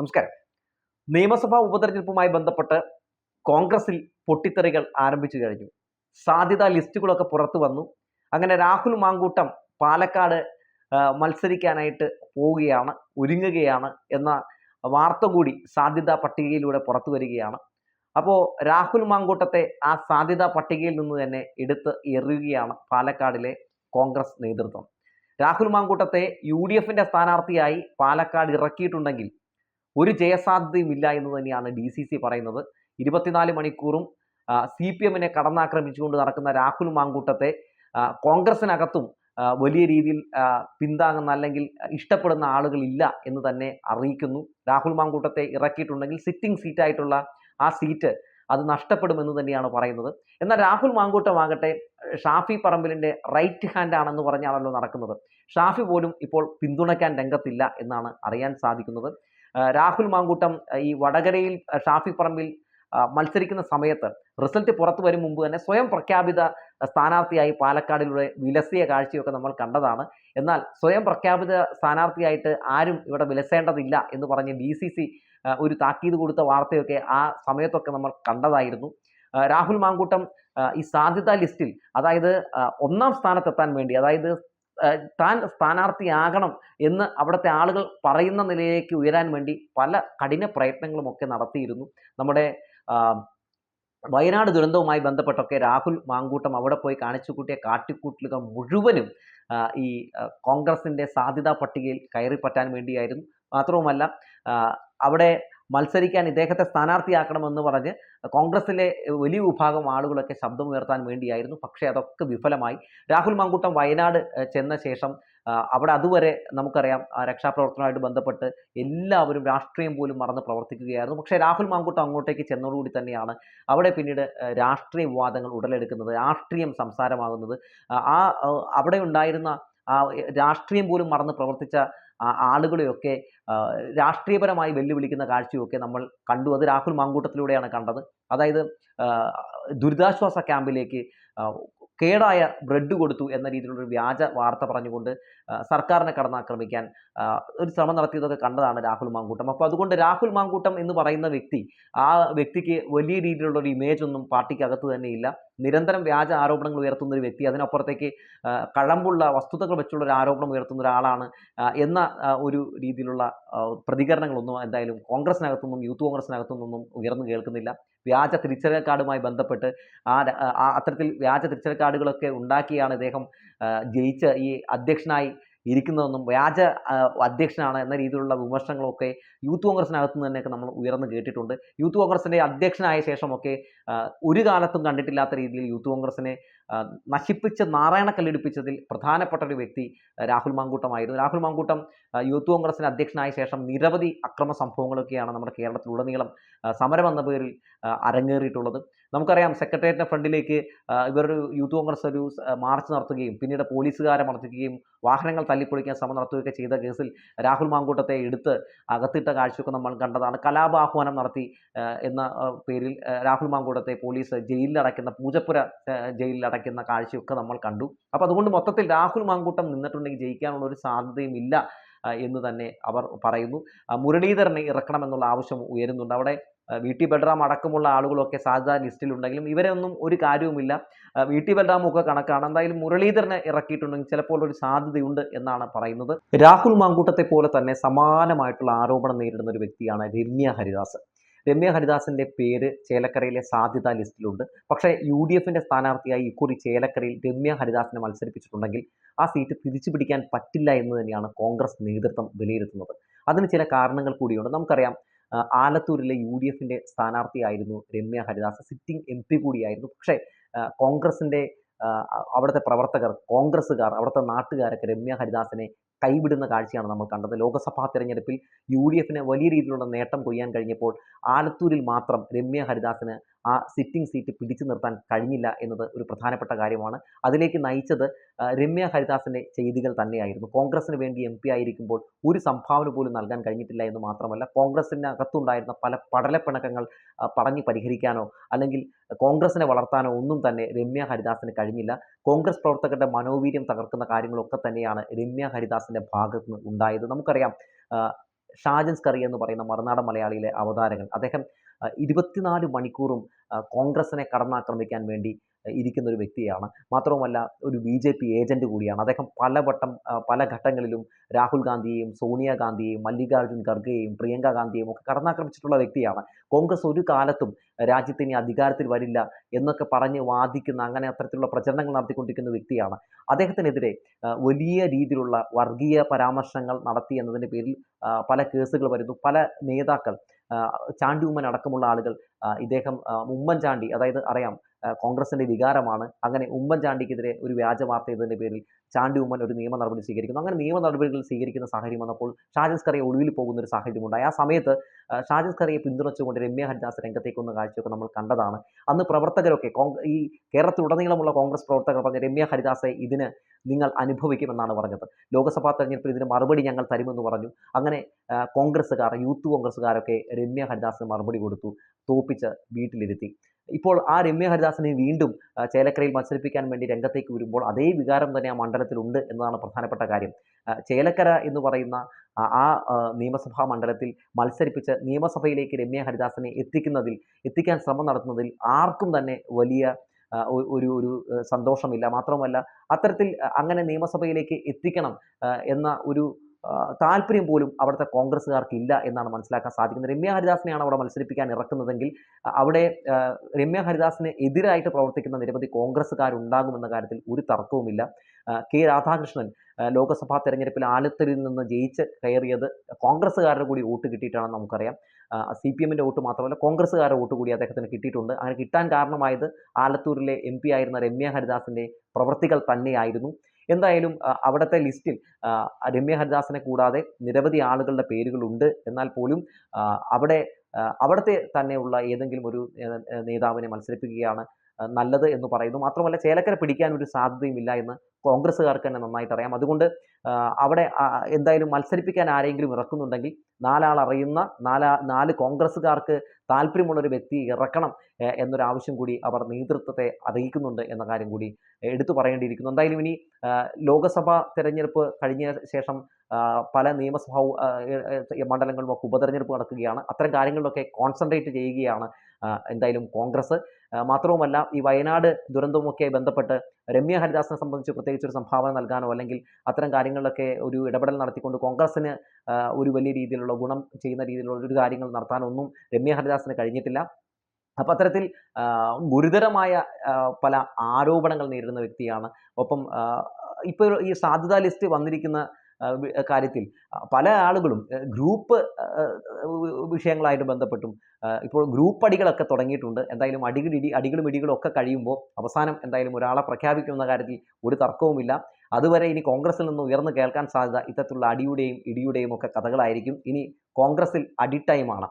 നമസ്കാരം. നിയമസഭാ ഉപതെരഞ്ഞെടുപ്പുമായി ബന്ധപ്പെട്ട് കോൺഗ്രസിൽ പൊട്ടിത്തെറികൾ ആരംഭിച്ചു കഴിഞ്ഞു. സാധ്യതാ ലിസ്റ്റുകളൊക്കെ പുറത്തു വന്നു. അങ്ങനെ രാഹുൽ മാങ്കൂട്ടം പാലക്കാട് മത്സരിക്കാനായിട്ട് പോവുകയാണ് ഒരുങ്ങുകയാണ് എന്ന വാർത്ത കൂടി സാധ്യതാ പട്ടികയിലൂടെ പുറത്തു വരികയാണ്. അപ്പോൾ രാഹുൽ മാങ്കൂട്ടത്തെ ആ സാധ്യതാ പട്ടികയിൽ നിന്ന് തന്നെ എടുത്ത് എറിയുകയാണ് പാലക്കാടിലെ കോൺഗ്രസ് നേതൃത്വം. രാഹുൽ മാങ്കൂട്ടത്തെ യു ഡി എഫിന്റെ സ്ഥാനാർത്ഥിയായി പാലക്കാട് ഇറക്കിയിട്ടുണ്ടെങ്കിൽ ഒരു ജയസാധ്യതയും ഇല്ല എന്ന് തന്നെയാണ് ഡി സി സി പറയുന്നത്. ഇരുപത്തിനാല് മണിക്കൂറും സി പി എമ്മിനെ കടന്നാക്രമിച്ചുകൊണ്ട് നടക്കുന്ന രാഹുൽ മാങ്കൂട്ടത്തെ കോൺഗ്രസിനകത്തും വലിയ രീതിയിൽ പിന്താങ്ങുന്ന അല്ലെങ്കിൽ ഇഷ്ടപ്പെടുന്ന ആളുകളില്ല എന്ന് തന്നെ അറിയിക്കുന്നു. രാഹുൽ മാങ്കൂട്ടത്തെ ഇറക്കിയിട്ടുണ്ടെങ്കിൽ സിറ്റിംഗ് സീറ്റായിട്ടുള്ള ആ സീറ്റ് അത് നഷ്ടപ്പെടുമെന്ന് തന്നെയാണ് പറയുന്നത്. എന്നാൽ രാഹുൽ മാങ്കൂട്ടമാകട്ടെ ഷാഫി പറമ്പിലിന്റെ റൈറ്റ് ഹാൻഡ് ആണെന്ന് പറഞ്ഞാണല്ലോ നടക്കുന്നത്. ഷാഫി പോലും ഇപ്പോൾ പിന്തുണയ്ക്കാൻ രംഗത്തില്ല എന്നാണ് അറിയാൻ സാധിക്കുന്നത്. രാഹുൽ മാങ്കൂട്ടം ഈ വടകരയിൽ ഷാഫി പറമ്പിൽ മത്സരിക്കുന്ന സമയത്ത് റിസൾട്ട് പുറത്തു വരും മുമ്പ് തന്നെ സ്വയം പ്രഖ്യാപിത സ്ഥാനാർത്ഥിയായി പാലക്കാടിലൂടെ വിലസിയ കാഴ്ചയൊക്കെ നമ്മൾ കണ്ടതാണ്. എന്നാൽ സ്വയം പ്രഖ്യാപിത സ്ഥാനാർത്ഥിയായിട്ട് ആരും ഇവിടെ വിലസേണ്ടതില്ല എന്ന് പറഞ്ഞ് ഡി സി സി ഒരു താക്കീത് കൊടുത്ത വാർത്തയൊക്കെ ആ സമയത്തൊക്കെ നമ്മൾ കണ്ടതായിരുന്നു. രാഹുൽ മാങ്കൂട്ടം ഈ സാധ്യതാ ലിസ്റ്റിൽ അതായത് ഒന്നാം സ്ഥാനത്തെത്താൻ വേണ്ടി അതായത് താൻ സ്ഥാനാർത്ഥിയാകണം എന്ന് അവിടുത്തെ ആളുകൾ പറയുന്ന നിലയിലേക്ക് ഉയരാൻ വേണ്ടി പല കഠിന പ്രയത്നങ്ങളും ഒക്കെ നടത്തിയിരുന്നു. നമ്മുടെ വയനാട് ദുരന്തവുമായി ബന്ധപ്പെട്ടൊക്കെ രാഹുൽ മാങ്കൂട്ടം അവിടെ പോയി കാണിച്ചു കൂട്ടിയ കാട്ടിക്കൂട്ടലുകൾ മുഴുവനും ഈ കോൺഗ്രസിന്റെ സാധ്യതാ പട്ടികയിൽ കയറിപ്പറ്റാൻ വേണ്ടിയായിരുന്നു. മാത്രവുമല്ല അവിടെ മത്സരിക്കാൻ ഇദ്ദേഹത്തെ സ്ഥാനാർത്ഥിയാക്കണമെന്ന് പറഞ്ഞ് കോൺഗ്രസിലെ വലിയ വിഭാഗം ആളുകളൊക്കെ ശബ്ദമുയർത്താൻ വേണ്ടിയായിരുന്നു. പക്ഷേ അതൊക്കെ വിഫലമായി. രാഹുൽ മാങ്കൂട്ടം വയനാട് ചെന്ന ശേഷം അവിടെ അതുവരെ നമുക്കറിയാം രക്ഷാപ്രവർത്തനവുമായിട്ട് ബന്ധപ്പെട്ട് എല്ലാവരും രാഷ്ട്രീയം പോലും മറന്ന് പ്രവർത്തിക്കുകയായിരുന്നു. പക്ഷേ രാഹുൽ മാങ്കുട്ടം അങ്ങോട്ടേക്ക് ചെന്നതോടുകൂടി തന്നെയാണ് അവിടെ പിന്നീട് രാഷ്ട്രീയ വിവാദങ്ങൾ ഉടലെടുക്കുന്നത് രാഷ്ട്രീയം സംസാരമാകുന്നത്. ആ, അവിടെ ഉണ്ടായിരുന്ന ആ രാഷ്ട്രീയം പോലും മറന്ന് പ്രവർത്തിച്ച ആളുകളെയൊക്കെ രാഷ്ട്രീയപരമായി വെല്ലുവിളിക്കുന്ന കാഴ്ചയൊക്കെ നമ്മൾ കണ്ടു. അത് രാഹുൽ മാങ്കൂട്ടത്തിലൂടെയാണ് കണ്ടത്. അതായത് ദുരിതാശ്വാസ ക്യാമ്പിലേക്ക് കേടായ ബ്രെഡ് കൊടുത്തു എന്ന രീതിയിലുള്ള ഒരു വ്യാജ വാർത്ത പറഞ്ഞുകൊണ്ട് സർക്കാരിനെ കടന്നാക്രമിക്കാൻ ഒരു ശ്രമം നടത്തിയതൊക്കെ കണ്ടതാണ് രാഹുൽ മാങ്കൂട്ടം. അപ്പോൾ അതുകൊണ്ട് രാഹുൽ മാങ്കൂട്ടം എന്ന് പറയുന്ന വ്യക്തി ആ വ്യക്തിക്ക് വലിയ രീതിയിലുള്ള ഒരു ഇമേജ് ഒന്നും പാർട്ടിക്കകത്ത് ഇല്ല നിരന്തരം വ്യാജ ആരോപണങ്ങൾ ഉയർത്തുന്ന ഒരു വ്യക്തി അതിനപ്പുറത്തേക്ക് കഴമ്പുള്ള വസ്തുതകൾ വെച്ചുള്ള ഒരു ആരോപണം ഉയർത്തുന്ന ഒരാളാണ് എന്ന ഒരു രീതിയിലുള്ള പ്രതികരണങ്ങളൊന്നും എന്തായാലും കോൺഗ്രസിനകത്തുനിന്നും യൂത്ത് കോൺഗ്രസിനകത്തുനിന്നും ഉയർന്നു കേൾക്കുന്നില്ല. വ്യാജ തിരിച്ചറിയൽ കാർഡുമായി ബന്ധപ്പെട്ട് ആ അത്തരത്തിൽ വ്യാജ തിരിച്ചറിയൽ കാർഡുകളൊക്കെ ഉണ്ടാക്കിയാണ് ഇദ്ദേഹം ജയിച്ച് ഈ അധ്യക്ഷനായി ഇരിക്കുന്നതെന്നും വ്യാജ അധ്യക്ഷനാണ് എന്ന രീതിയിലുള്ള വിമർശനങ്ങളൊക്കെ യൂത്ത് കോൺഗ്രസിനകത്ത് നിന്ന് തന്നെയൊക്കെ നമ്മൾ ഉയർന്നു കേട്ടിട്ടുണ്ട്. യൂത്ത് കോൺഗ്രസിന്റെ അധ്യക്ഷനായ ശേഷമൊക്കെ ഒരു കാലത്തും കണ്ടിട്ടില്ലാത്ത രീതിയിൽ യൂത്ത് കോൺഗ്രസിനെ നശിപ്പിച്ച് നാരായണ കല്ലെടുപ്പിച്ചതിൽ പ്രധാനപ്പെട്ട ഒരു വ്യക്തി രാഹുൽ മാങ്കൂട്ടമായിരുന്നു. രാഹുൽ മാങ്കൂട്ടം യൂത്ത് കോൺഗ്രസിന് അധ്യക്ഷനായ ശേഷം നിരവധി അക്രമ സംഭവങ്ങളൊക്കെയാണ് നമ്മുടെ കേരളത്തിലുടനീളം സമരം എന്ന പേരിൽ അരങ്ങേറിയിട്ടുള്ളത്. നമുക്കറിയാം സെക്രട്ടേറിയറ്റിന്റെ ഫ്രണ്ടിലേക്ക് ഇവരൊരു യൂത്ത് കോൺഗ്രസ് ഒരു മാർച്ച് നടത്തുകയും പിന്നീട് പോലീസുകാരെ മർദ്ദിക്കുകയും വാഹനങ്ങൾ തല്ലിപ്പൊളിക്കാൻ ശ്രമം നടത്തുകയൊക്കെ ചെയ്ത കേസിൽ രാഹുൽ മാങ്കൂട്ടത്തെ എടുത്ത് അകത്തിട്ട കാഴ്ചയൊക്കെ നമ്മൾ കണ്ടതാണ്. കലാപാഹ്വാനം നടത്തി എന്ന പേരിൽ രാഹുൽ രാഹുൽ മാങ്കൂട്ടത്തെ പോലീസ് ജയിലിലടയ്ക്കുന്ന പൂജപ്പുര ജയിലിലടയ്ക്കുന്ന കാഴ്ചയൊക്കെ നമ്മൾ കണ്ടു. അപ്പോൾ അതുകൊണ്ട് മൊത്തത്തിൽ രാഹുൽ മാങ്കൂട്ടം നിന്നിട്ടുണ്ടെങ്കിൽ ജയിക്കാനുള്ള ഒരു സാധ്യതയും ഇല്ല എന്ന് തന്നെ അവർ പറയുന്നു. മുരളീധരനെ ഇറക്കണമെന്നുള്ള ആവശ്യം ഉയരുന്നുണ്ട്. അവിടെ വി. ടി. ബൽറാം അടക്കമുള്ള ആളുകളൊക്കെ സാധ്യത ലിസ്റ്റിലുണ്ടെങ്കിലും ഇവരൊന്നും ഒരു കാര്യവുമില്ല. വി. ടി. ബൽറാം ഒക്കെ കണക്കാണ്. എന്തായാലും മുരളീധരനെ ഇറക്കിയിട്ടുണ്ടെങ്കിൽ ചിലപ്പോൾ ഒരു സാധ്യതയുണ്ട് എന്നാണ് പറയുന്നത്. രാഹുൽ മാങ്കൂട്ടത്തെ പോലെ തന്നെ സമാനമായിട്ടുള്ള ആരോപണം നേരിടുന്ന ഒരു വ്യക്തിയാണ് രമ്യ ഹരിദാസ്. രമ്യ ഹരിദാസിന്റെ പേര് ചേലക്കരയിലെ സാധ്യതാ ലിസ്റ്റിലുണ്ട്. പക്ഷേ യു ഡി എഫിന്റെ സ്ഥാനാർത്ഥിയായി ഇക്കുറി ചേലക്കരയിൽ രമ്യ ഹരിദാസിനെ മത്സരിപ്പിച്ചിട്ടുണ്ടെങ്കിൽ ആ സീറ്റ് തിരിച്ചു പിടിക്കാൻ പറ്റില്ല എന്ന് തന്നെയാണ് കോൺഗ്രസ് നേതൃത്വം വിലയിരുത്തുന്നത്. അതിന് ചില കാരണങ്ങൾ കൂടിയുണ്ട്. നമുക്കറിയാം ആലത്തൂരിലെ യു ഡി എഫിന്റെ സ്ഥാനാർത്ഥിയായിരുന്നു Ramya Haridas. Sitting M P കൂടിയായിരുന്നു. പക്ഷേ കോൺഗ്രസിന്റെ അവിടുത്തെ പ്രവർത്തകർ കോൺഗ്രസ്സുകാർ അവിടുത്തെ നാട്ടുകാരൊക്കെ രമ്യ ഹരിദാസിനെ കൈവിടുന്ന കാഴ്ചയാണ് നമ്മൾ കണ്ടത്. ലോക്സഭാ തെരഞ്ഞെടുപ്പിൽ യു ഡി എഫിന് വലിയ രീതിയിലുള്ള നേട്ടം കൊയ്യാൻ കഴിഞ്ഞപ്പോൾ ആലത്തൂരിൽ മാത്രം രമ്യ ഹരിദാസിന് ആ സിറ്റിംഗ് സീറ്റ് പിടിച്ചു നിർത്താൻ കഴിഞ്ഞില്ല എന്നത് ഒരു പ്രധാനപ്പെട്ട കാര്യമാണ്. അതിലേക്ക് നയിച്ചത് രമ്യ ഹരിദാസിന്റെ ചെയ്തികൾ തന്നെയായിരുന്നു. കോൺഗ്രസിന് വേണ്ടി എം പി ആയിരിക്കുമ്പോൾ ഒരു സംഭാവന പോലും നൽകാൻ കഴിഞ്ഞിട്ടില്ല എന്ന് മാത്രമല്ല കോൺഗ്രസിന്റെ അകത്തുണ്ടായിരുന്ന പല പടലപ്പിണക്കങ്ങൾ പറഞ്ഞ് പരിഹരിക്കാനോ അല്ലെങ്കിൽ കോൺഗ്രസിനെ വളർത്താനോ ഒന്നും തന്നെ രമ്യ ഹരിദാസിന് കഴിഞ്ഞില്ല. കോൺഗ്രസ് പ്രവർത്തകരുടെ മനോവീര്യം തകർക്കുന്ന കാര്യങ്ങളൊക്കെ തന്നെയാണ് രമ്യ ഹരിദാസിന്റെ ഭാഗത്ത് നിന്ന് ഉണ്ടായത്. നമുക്കറിയാം ഷാജൻ സ്കറി എന്ന് പറയുന്ന മറുനാടൻ മലയാളിയിലെ അവതാരകൻ. അദ്ദേഹം ഇരുപത്തിനാല് മണിക്കൂറും കോൺഗ്രസിനെ കടന്നാക്രമിക്കാൻ വേണ്ടി ഇരിക്കുന്ന ഒരു വ്യക്തിയാണ്. മാത്രവുമല്ല ഒരു ബി ജെ പി ഏജന്റ് കൂടിയാണ്. അദ്ദേഹം പല വട്ടം പല ഘട്ടങ്ങളിലും രാഹുൽ ഗാന്ധിയെയും സോണിയാഗാന്ധിയെയും മല്ലികാർജുൻ ഖർഗെയും പ്രിയങ്ക ഗാന്ധിയെയും ഒക്കെ കടന്നാക്രമിച്ചിട്ടുള്ള വ്യക്തിയാണ്. കോൺഗ്രസ് ഒരു കാലത്തും രാജ്യത്തിന് അധികാരത്തിൽ വരില്ല എന്നൊക്കെ പറഞ്ഞ് വാദിക്കുന്ന അങ്ങനെ അത്തരത്തിലുള്ള പ്രചരണങ്ങൾ നടത്തിക്കൊണ്ടിരിക്കുന്ന വ്യക്തിയാണ്. അദ്ദേഹത്തിനെതിരെ വലിയ രീതിയിലുള്ള വർഗീയ പരാമർശങ്ങൾ നടത്തി എന്നതിന്റെ പേരിൽ പല കേസുകൾ വരുന്നു. പല നേതാക്കൾ ചാണ്ടി ഉമ്മൻ അടക്കമുള്ള ആളുകൾ ഇദ്ദേഹം ഉമ്മൻചാണ്ടി അതായത് അറിയാം കോൺഗ്രസിന്റെ വികാരമാണ്. അങ്ങനെ ഉമ്മൻചാണ്ടിക്കെതിരെ ഒരു വ്യാജ വാർത്ത ചെയ്തതിന്റെ പേരിൽ ചാണ്ടി ഉമ്മൻ ഒരു നിയമ നടപടി സ്വീകരിക്കുന്നു. അങ്ങനെ നിയമ നടപടികൾ സ്വീകരിക്കുന്ന സാഹചര്യം വന്നപ്പോൾ ഷാജൻസ് കറിയെ ഒളിവിൽ പോകുന്ന ഒരു സാഹചര്യം ഉണ്ടായി ആ സമയത്ത് ഷാജൻസ് കറിയെ പിന്തുണച്ചുകൊണ്ട് രമ്യ ഹരിദാസ് രംഗത്തേക്ക് വന്ന കാഴ്ചയൊക്കെ നമ്മൾ കണ്ടതാണ്. അന്ന് പ്രവർത്തകരൊക്കെ ഈ കേരളത്തിലുടനീളമുള്ള കോൺഗ്രസ് പ്രവർത്തകർ പറഞ്ഞ രമ്യ ഹരിദാസെ ഇതിന് നിങ്ങൾ അനുഭവിക്കുമെന്നാണ് പറഞ്ഞത്. ലോക്സഭാ തെരഞ്ഞെടുപ്പിൽ ഇതിന് മറുപടി ഞങ്ങൾ തരുമെന്ന് പറഞ്ഞു. അങ്ങനെ കോൺഗ്രസ്സുകാർ യൂത്ത് കോൺഗ്രസ്സുകാരൊക്കെ രമ്യ ഹരിദാസിന് മറുപടി കൊടുത്തു. തോപ്പിച്ച് വീട്ടിലിരുത്തി. ഇപ്പോൾ ആ രമ്യ ഹരിദാസിനെ വീണ്ടും ചേലക്കരയിൽ മത്സരിപ്പിക്കാൻ വേണ്ടി രംഗത്തേക്ക് വരുമ്പോൾ അതേ വികാരം തന്നെ ആ മണ്ഡലത്തിലുണ്ട് എന്നതാണ് പ്രധാനപ്പെട്ട കാര്യം. ചേലക്കര എന്ന് പറയുന്ന ആ നിയമസഭാ മണ്ഡലത്തിൽ മത്സരിപ്പിച്ച് നിയമസഭയിലേക്ക് രമ്യ ഹരിദാസിനെ എത്തിക്കുന്നതിൽ എത്തിക്കാൻ ശ്രമം നടത്തുന്നതിൽ ആർക്കും തന്നെ വലിയ ഒരു ഒരു സന്തോഷമില്ല. മാത്രമല്ല അത്തരത്തിൽ അങ്ങനെ നിയമസഭയിലേക്ക് എത്തിക്കണം എന്ന ഒരു താല്പര്യം പോലും അവിടുത്തെ കോൺഗ്രസ്സുകാർക്ക് ഇല്ല എന്നാണ് മനസ്സിലാക്കാൻ സാധിക്കുന്നത്. രമ്യ ഹരിദാസിനെയാണ് അവിടെ മത്സരിപ്പിക്കാൻ ഇറക്കുന്നതെങ്കിൽ അവിടെ രമ്യ ഹരിദാസിന് എതിരായിട്ട് പ്രവർത്തിക്കുന്ന നിരവധി കോൺഗ്രസ്സുകാരുണ്ടാകുമെന്ന കാര്യത്തിൽ ഒരു തർക്കവുമില്ല. കെ രാധാകൃഷ്ണൻ ലോക്സഭാ തെരഞ്ഞെടുപ്പിൽ ആലത്തൂരിൽ നിന്ന് ജയിച്ച് കയറിയത് കോൺഗ്രസ്സുകാരുടെ കൂടി വോട്ട് കിട്ടിയിട്ടാണെന്ന് നമുക്കറിയാം. സി പി എമ്മിന്റെ വോട്ട് മാത്രമല്ല കോൺഗ്രസ്സുകാരുടെ വോട്ട് കൂടി അദ്ദേഹത്തിന് കിട്ടിയിട്ടുണ്ട്. അങ്ങനെ കിട്ടാൻ കാരണമായത് ആലത്തൂരിലെ എം പി ആയിരുന്ന രമ്യ ഹരിദാസിന്റെ പ്രവൃത്തികൾ തന്നെയായിരുന്നു. എന്തായാലും അവിടുത്തെ ലിസ്റ്റിൽ രമ്യ ഹരിദാസിനെ കൂടാതെ നിരവധി ആളുകളുടെ പേരുകളുണ്ട്. എന്നാൽ പോലും അവിടെ അവിടുത്തെ തന്നെയുള്ള ഏതെങ്കിലും ഒരു നേതാവിനെ മത്സരിപ്പിക്കുകയാണ് നല്ലത് എന്ന് പറയുന്നു. മാത്രമല്ല ചേലക്കര പിടിക്കാൻ ഒരു സാധ്യതയുമില്ല എന്ന് കോൺഗ്രസ്സുകാർക്ക് തന്നെ നന്നായിട്ട് അറിയാം അതുകൊണ്ട് അവിടെ എന്തായാലും മത്സരിപ്പിക്കാൻ ആരെങ്കിലും ഇറക്കുന്നുണ്ടെങ്കിൽ നാലാൾ അറിയുന്ന നാലാ നാല് കോൺഗ്രസ്സുകാർക്ക് താല്പര്യമുള്ള ഒരു വ്യക്തി ഇറക്കണം എന്നൊരു ആവശ്യം കൂടി അവർ നേതൃത്വത്തെ അറിയിക്കുന്നുണ്ട് എന്ന കാര്യം കൂടി എടുത്തു പറയേണ്ടിയിരിക്കുന്നു. എന്തായാലും ഇനി ലോക്സഭാ തെരഞ്ഞെടുപ്പ് കഴിഞ്ഞ ശേഷം പല നിയമസഭാ മണ്ഡലങ്ങളും ഒക്കെ ഉപതെരഞ്ഞെടുപ്പ് നടക്കുകയാണ്. അത്തരം കാര്യങ്ങളിലൊക്കെ കോൺസെൻട്രേറ്റ് ചെയ്യുകയാണ് എന്തായാലും കോൺഗ്രസ്. മാത്രവുമല്ല ഈ വയനാട് ദുരന്തവുമൊക്കെ ബന്ധപ്പെട്ട് രമ്യ ഹരിദാസിനെ സംബന്ധിച്ച് പ്രത്യേകിച്ച് ഒരു സംഭാവന നൽകാനോ അല്ലെങ്കിൽ അത്തരം കാര്യങ്ങളിലൊക്കെ ഒരു ഇടപെടൽ നടത്തിക്കൊണ്ട് കോൺഗ്രസിന് ഒരു വലിയ രീതിയിലുള്ള ഗുണം ചെയ്യുന്ന രീതിയിലുള്ള ഒരു കാര്യങ്ങൾ നടത്താനൊന്നും രമ്യ ഹരിദാസിന് കഴിഞ്ഞിട്ടില്ല. അപ്പം അത്തരത്തിൽ ഗുരുതരമായ പല ആരോപണങ്ങൾ നേരിടുന്ന വ്യക്തിയാണ്. ഒപ്പം ഇപ്പോൾ ഈ സാധ്യതാ ലിസ്റ്റ് വന്നിരിക്കുന്ന കാര്യത്തിൽ. പല ആളുകളും ഗ്രൂപ്പ് വിഷയങ്ങളായിട്ട് ബന്ധപ്പെട്ടും ഇപ്പോൾ ഗ്രൂപ്പ് അടികളൊക്കെ തുടങ്ങിയിട്ടുണ്ട്. എന്തായാലും അടികളിടി അടികളും ഇടികളും ഒക്കെ കഴിയുമ്പോൾ അവസാനം എന്തായാലും ഒരാളെ പ്രഖ്യാപിക്കുന്ന കാര്യത്തിൽ ഒരു തർക്കവുമില്ല. അതുവരെ ഇനി കോൺഗ്രസിൽ നിന്ന് ഉയർന്നു കേൾക്കാൻ സാധ്യത ഇത്തരത്തിലുള്ള അടിയുടെയും ഇടിയുടെയും ഒക്കെ കഥകളായിരിക്കും. ഇനി കോൺഗ്രസിൽ അടി ടൈമാണ്